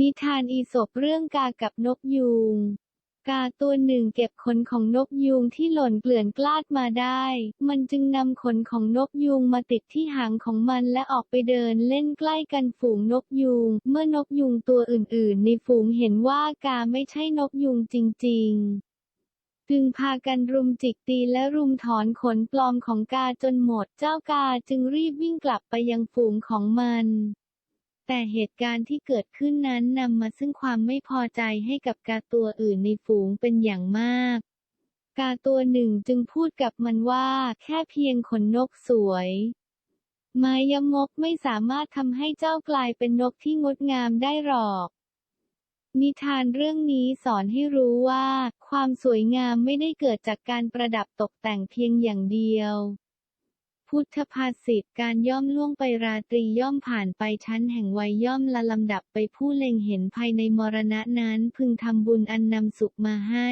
นิทานอีสปเรื่องกากับนกยูง กาตัวหนึ่งเก็บขนของนกยูงที่หล่นเกลื่อนกลาดมาได้ มันจึงนำขนของนกยูงมาติดที่หางของมันและออกไปเดินเล่นใกล้กันฝูงนกยูง เมื่อนกยูงตัวอื่นๆ ในฝูงเห็นว่ากาไม่ใช่นกยูงจริง ๆ จึงพากันรุมจิกตีและรุมถอนขนปลอมของกาจนหมด เจ้ากาจึงรีบวิ่งกลับไปยังฝูงของมัน แต่เหตุการณ์ที่เกิดขึ้นนั้นนำมาซึ่งความไม่พอใจให้กับกาตัวอื่นในฝูงเป็นอย่างมาก กาตัวหนึ่งจึงพูดกับมันว่า แค่เพียงขนนกสวย ไม้ยมกไม่สามารถทำให้เจ้ากลายเป็นนกที่งดงามได้หรอก นิทานเรื่องนี้สอนให้รู้ว่า ความสวยงามไม่ได้เกิดจากการประดับตกแต่งเพียงอย่างเดียว พุทธภาษิตการย่อมล่วงไปราตรีย่อมผ่านไปชั้นแห่งวัยย่อมละลำดับไปผู้เล็งเห็นภายในมรณะนั้นพึงทำบุญอันนำสุขมาให้